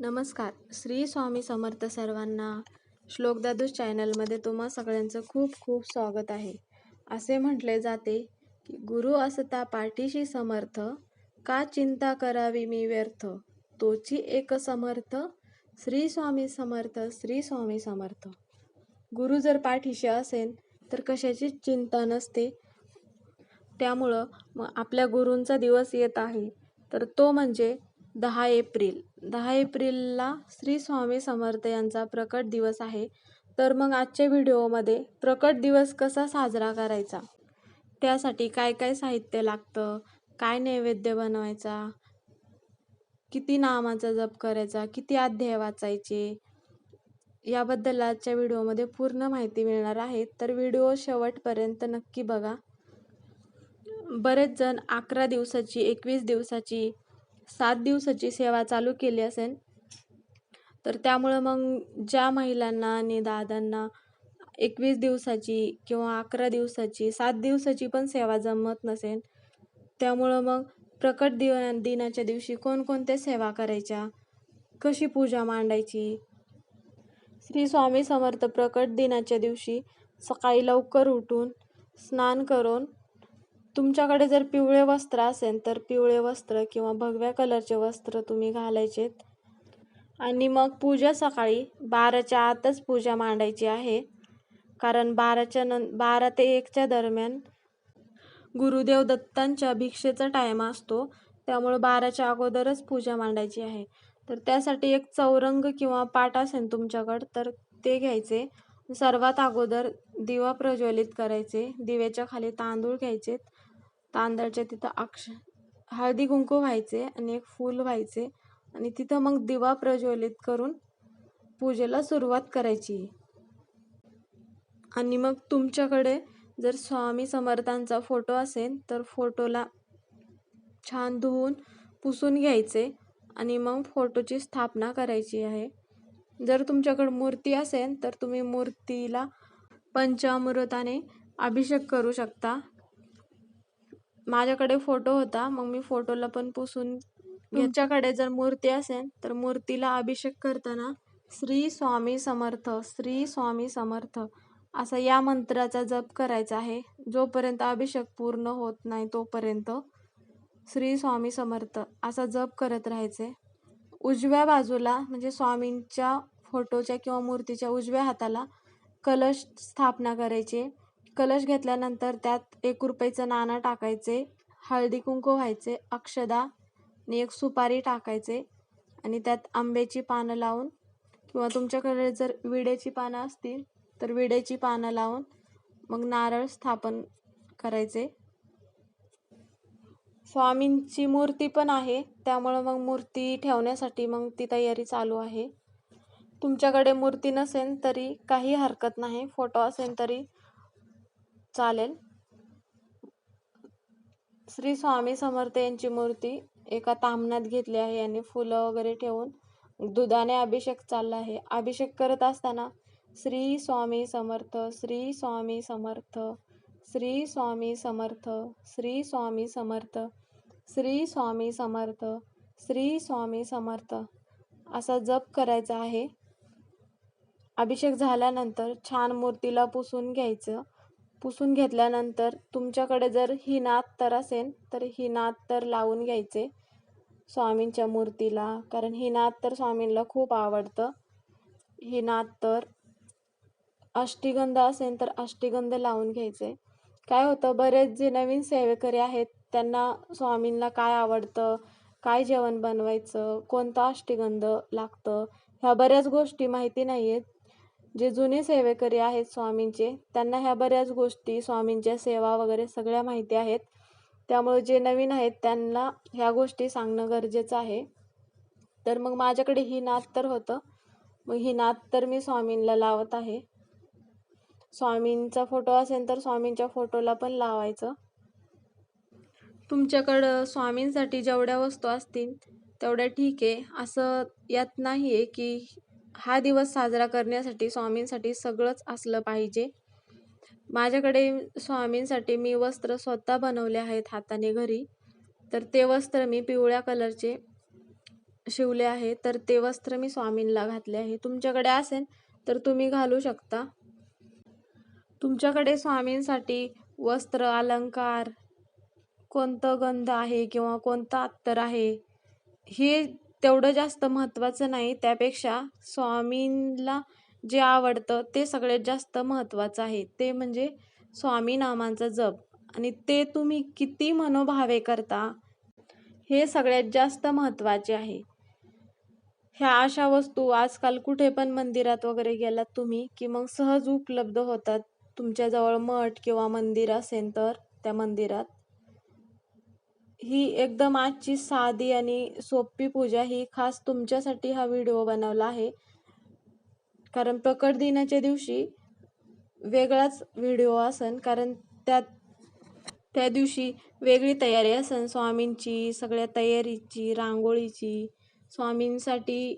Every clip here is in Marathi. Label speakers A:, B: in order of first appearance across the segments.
A: नमस्कार. श्री स्वामी समर्थ सर्वांना श्लोकदादू चॅनलमध्ये तुम्हा सगळ्यांचं खूप खूप स्वागत आहे. असे म्हटले जाते की गुरु असता पाठीशी समर्थ का चिंता करावी मी व्यर्थ? तोची एक समर्थ श्री स्वामी समर्थ श्री स्वामी समर्थ. गुरु जर पाठीशी असेल तर कशाची चिंता नसते. त्यामुळं मग आपल्या गुरूंचा दिवस येत आहे. तर तो म्हणजे दहा एप्रिल. दहा एप्रिलला श्री स्वामी समर्थ यांचा प्रकट दिवस आहे. तर मग आजच्या व्हिडिओमध्ये प्रकट दिवस कसा साजरा करायचा? त्यासाठी काय काय साहित्य लागतं? काय नैवेद्य बनवायचा? किती नामाचा जप करायचा? किती अध्याय वाचायचे? याबद्दल आजच्या व्हिडिओमध्ये पूर्ण माहिती मिळणार आहे. तर व्हिडिओ शेवटपर्यंत नक्की बघा. बरेच जण अकरा दिवसाची एकवीस दिवसाची सात दिवसाची सेवा चालू केली असेल तर त्यामुळं मग ज्या महिलांना आणि दादांना एकवीस दिवसाची किंवा अकरा दिवसाची सात दिवसाची पण सेवा जमत नसेल त्यामुळं मग प्रकट दिव दिनाच्या दिवशी कोणकोणत्या सेवा करायच्या? कशी पूजा मांडायची? श्री स्वामी समर्थ प्रकट दिनाच्या दिवशी सकाळी लवकर उठून स्नान करून तुमच्याकडे जर पिवळे वस्त्र असेल तर पिवळे वस्त्र किंवा भगव्या कलरचे वस्त्र तुम्ही घालायचेत. आणि मग पूजा सकाळी बाराच्या आतच पूजा मांडायची आहे. कारण बाराच्या नं बारा ते एकच्या दरम्यान गुरुदेव दत्तांच्या भिक्षेचा टाईम असतो. त्यामुळे बाराच्या अगोदरच पूजा मांडायची आहे. तर त्यासाठी एक चौरंग किंवा पाट असेल तुमच्याकडं तर ते घ्यायचे. सर्वात अगोदर दिवा प्रज्वलित करायचे. दिव्याच्या खाली तांदूळ घ्यायचे तांदळाच्या तिथं अक्ष हळदी कुंकू व्हायचे आणि एक फूल व्हायचे आणि तिथं मग दिवा प्रज्वलित करून पूजेला सुरुवात करायची. आणि मग तुमच्याकडे जर स्वामी समर्थांचा फोटो असेल तर फोटोला छान धुवून पुसून घ्यायचे आणि मग फोटोची स्थापना करायची आहे. जर तुमच्याकडे मूर्ती असेल तर तुम्ही मूर्तीला पंचामृताने अभिषेक करू शकता. माझ्याकडे फोटो होता मग मी फोटोला पण पुसून तुमच्याकडे जर मूर्ती असेल तर मूर्तीला अभिषेक करताना श्री स्वामी समर्थ श्री स्वामी समर्थ असा या मंत्राचा जप करायचा आहे. जोपर्यंत अभिषेक पूर्ण होत नाही तोपर्यंत श्री स्वामी समर्थ असा जप करत राहायचे. उजव्या बाजूला म्हणजे स्वामींच्या फोटोच्या किंवा मूर्तीच्या उजव्या हाताला कलश स्थापना करायचे. कलश घेतल्यानंतर त्यात एक रुपयाचं नाणं टाकायचे हळदी कुंकू व्हायचे अक्षदा आणि एक सुपारी टाकायचे आणि त्यात आंब्याची पानं लावून किंवा तुमच्याकडे जर विड्याची पानं असतील तर विड्याची पानं लावून मग नारळ स्थापन करायचे. स्वामींची मूर्ती पण आहे त्यामुळं मग मूर्ती ठेवण्यासाठी मग ती तयारी चालू आहे. तुमच्याकडे मूर्ती नसेल तरी काही हरकत नाही फोटो असेल तरी चालेल. श्री स्वामी समर्थ यांची मूर्ती एका तामणात घेतली आहे आणि फुलं वगैरे ठेवून दुधाने अभिषेक चालला आहे. अभिषेक करत असताना श्री स्वामी समर्थ श्री स्वामी समर्थ श्री स्वामी समर्थ श्री स्वामी समर्थ श्री स्वामी समर्थ श्री स्वामी समर्थ असा जप करायचा आहे. अभिषेक झाल्यानंतर छान मूर्तीला पुसून घ्यायचं. पुसून घेतल्यानंतर तुमच्याकडे जर ही नात तर असेल तर ही नात तर लावून घ्यायचे स्वामींच्या मूर्तीला. कारण ही नात तर स्वामींना खूप आवडतं. ही नात तर अष्टीगंध असेल तर अष्टीगंध लावून घ्यायचे. काय होतं बरेच जे नवीन सेवेकरी आहेत त्यांना स्वामींना काय आवडतं काय जेवण बनवायचं कोणतं अष्टीगंध लागतं ह्या बऱ्याच गोष्टी माहिती नाही आहेत जे जुने सेवेकरी आहेत स्वामींचे त्यांना ह्या बऱ्याच गोष्टी स्वामींच्या सेवा वगैरे सगळ्या माहिती आहेत. त्यामुळे जे नवीन आहेत त्यांना ह्या गोष्टी सांगणं गरजेचं आहे. तर मग माझ्याकडे ही नात तर होतं. मग ही नात तर मी स्वामींना लावत आहे. स्वामींचा फोटो असेल तर स्वामींच्या फोटोला पण लावायचं. तुमच्याकडं स्वामींसाठी जेवढ्या वस्तू असतील तेवढ्या ठीक आहे. असं यात नाही आहे की हा दिवस साजरा करण्यासाठी स्वामींसाठी सगळंच असलं पाहिजे. माझ्याकडे स्वामींसाठी मी वस्त्र स्वतः बनवले आहेत हाताने घरी. तर ते वस्त्र मी पिवळ्या कलरचे शिवले आहे. तर ते वस्त्र मी स्वामींना घातले आहे. तुमच्याकडे असेल तर तुम्ही घालू शकता. तुमच्याकडे स्वामींसाठी वस्त्र अलंकार कोणतं गंध आहे किंवा कोणतं अत्तर आहे हे तेवढं जास्त महत्त्वाचं नाही. त्यापेक्षा स्वामींना जे आवडतं ते सगळ्यात जास्त महत्त्वाचं आहे. ते म्हणजे स्वामी नामांचा जप. आणि ते तुम्ही किती मनोभावे करता हे सगळ्यात जास्त महत्त्वाचे आहे. ह्या अशा वस्तू आजकाल कुठे पण मंदिरात वगैरे गेलात तुम्ही की मग सहज उपलब्ध होतात. तुमच्याजवळ मठ किंवा मंदिर असेल तर त्या मंदिरात. ही एकदम आजची साधी आणि सोपी पूजा ही खास तुमच्यासाठी हा व्हिडिओ बनवला आहे. कारण प्रकट दिनाच्या दिवशी वेगळाच व्हिडिओ असन कारण त्यात त्या दिवशी वेगळी तयारी असन. स्वामींची सगळ्या तयारीची रांगोळीची स्वामींसाठी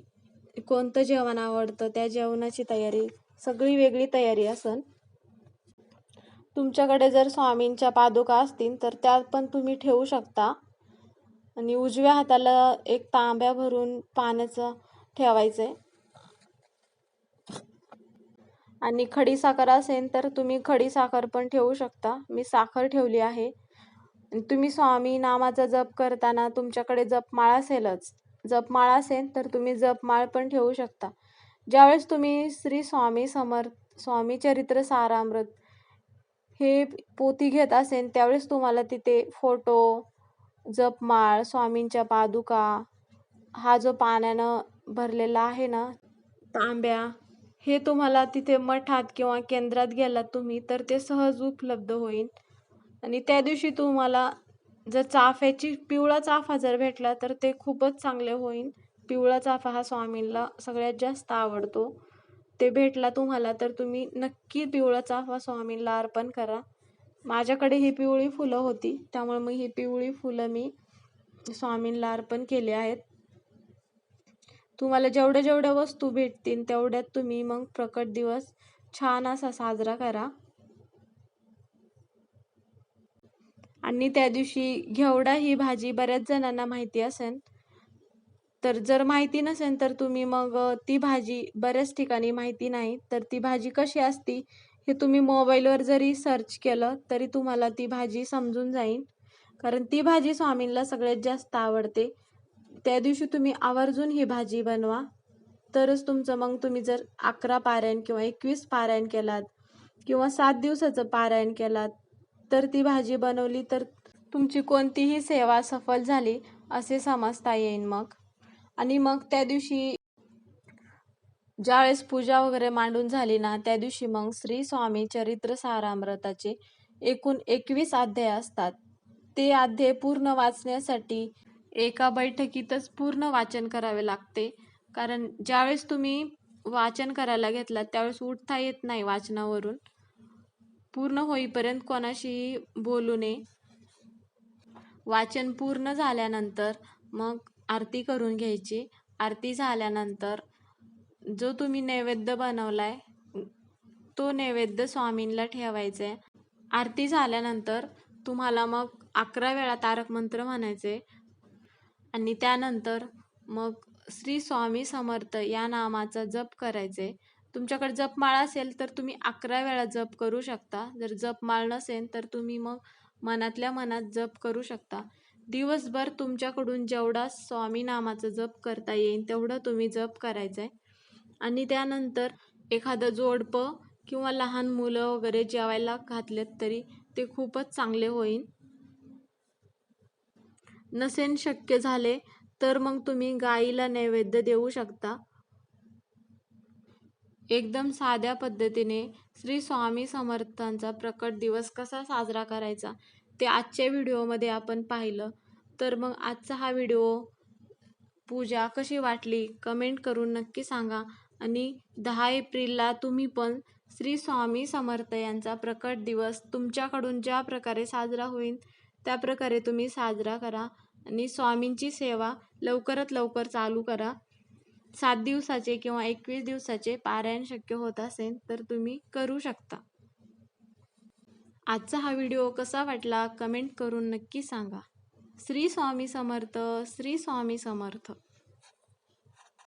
A: कोणतं जेवण आवडतं त्या जेवणाची तयारी सगळी वेगळी तयारी असन. तुमच्याकडे जर स्वामींच्या पादुका असतील तर त्या पण तुम्ही ठेवू शकता. आणि उजव्या हाताला एक तांब्या भरून पाण्याचं ठेवायचं. आहे आणि खडी साखर असेल तर तुम्ही खडी साखर पण ठेवू शकता. मी साखर ठेवली आहे. तुम्ही स्वामी नामाचा जप करताना तुमच्याकडे जपमाळ असेलच. जपमाळ असेल तर तुम्ही जपमाळ पण ठेवू शकता. ज्यावेळेस तुम्ही श्री स्वामी समर्थ स्वामी चरित्र सारामृत हे पोथी घेत असेल त्यावेळेस तुम्हाला तिथे फोटो जपमाळ स्वामींच्या पादुका हा जो पाण्यानं भरलेला आहे ना तांब्या हे तुम्हाला तिथे मठात किंवा केंद्रात गेलात तुम्ही तर ते सहज उपलब्ध होईल. आणि त्या दिवशी तुम्हाला जर चाफ्याची पिवळा चाफा जर भेटला तर ते खूपच चांगले होईल. पिवळा चाफा हा स्वामींना सगळ्यात जास्त आवडतो. ते भेटला तुम्हाला तर तुम्ही नक्की पिवळा चाफा स्वामींना अर्पण करा. माझ्याकडे ही पिवळी फुलं होती त्यामुळे मग ही पिवळी फुलं मी स्वामींना अर्पण केली आहेत. तुम्हाला जेवढ्या जेवढ्या वस्तू भेटतील तेवढ्यात तुम्ही मग प्रकट दिवस छान असा साजरा करा. आणि त्या दिवशी घेवडा ही भाजी बऱ्याच जणांना माहिती असेल तर जर माहिती नसेल तर तुम्ही मग ती भाजी बऱ्याच ठिकाणी माहिती नाही तर ती भाजी कशी असती हे तुम्ही मोबाईलवर जरी सर्च केलं तरी तुम्हाला ती भाजी समजून जाईल. कारण ती भाजी स्वामींना सगळ्यात जास्त आवडते. त्या दिवशी तुम्ही आवर्जून ही भाजी बनवा. तरच तुमचं मग तुम्ही जर अकरा पारायण किंवा एकवीस पारायण केलात किंवा सात दिवसाचं पारायण केलात तर ती भाजी बनवली तर तुमची कोणतीही सेवा सफल झाली असे समजता येईल मग. आणि मग त्या दिवशी ज्यावेळेस पूजा वगैरे मांडून झाली ना त्या दिवशी मग श्री स्वामी चरित्र सारामृताचे एकूण एकवीस अध्याय असतात. ते अध्याय पूर्ण वाचण्यासाठी एका बैठकीतच पूर्ण वाचन करावे लागते. कारण ज्यावेळेस तुम्ही वाचन करायला घेतलात त्यावेळेस उठता येत नाही वाचनावरून. पूर्ण होईपर्यंत कोणाशीही बोलू नये. वाचन पूर्ण झाल्यानंतर मग आरती करून घ्यायची. आरती झाल्यानंतर जो तुम्ही नैवेद्य बनवलाय तो नैवेद्य स्वामींना ठेवायचा आहे आरती झाल्यानंतर तुम्हाला मग अकरा वेळा तारक मंत्र म्हणायचे. आणि त्यानंतर मग श्री स्वामी समर्थ या नामाचा जप करायचे. तुमच्याकडे जपमाळ असेल तर तुम्ही अकरा वेळा जप करू शकता. जर जपमाळ नसेल तर तुम्ही मग मनातल्या मनात जप करू शकता. दिवसभर तुमच्याकडून जेवढा स्वामी नामाचा जप करता येईल तेवढं तुम्ही जप करायचं आहे आणि त्यानंतर एखादं जोडपं किंवा लहान मुलं वगैरे जेवायला घातलेत तरी ते खूपच चांगले होईल. नसेन शक्य झाले तर मग तुम्ही गाईला नैवेद्य देऊ शकता. एकदम साध्या पद्धतीने श्री स्वामी समर्थांचा प्रकट दिवस कसा साजरा करायचा? ते आजच्या व्हिडिओमध्ये आपण पाहिलं. तर मग आजचा हा व्हिडिओ पूजा कशी वाटली कमेंट करून नक्की सांगा. आणि दहा एप्रिलला तुम्ही पण श्री स्वामी समर्थ यांचा प्रकट दिवस तुमच्याकडून ज्या प्रकारे साजरा होईल त्या प्रकारे तुम्ही साजरा करा. आणि स्वामींची सेवा लवकरात लवकर चालू करा. सात दिवसाचे किंवा एकवीस दिवसाचे पारायण शक्य होत असेल तर तुम्ही करू शकता. आजचा हा व्हिडिओ कसा वाटला कमेंट करून नक्की सांगा. श्री स्वामी समर्थ श्री स्वामी समर्थ.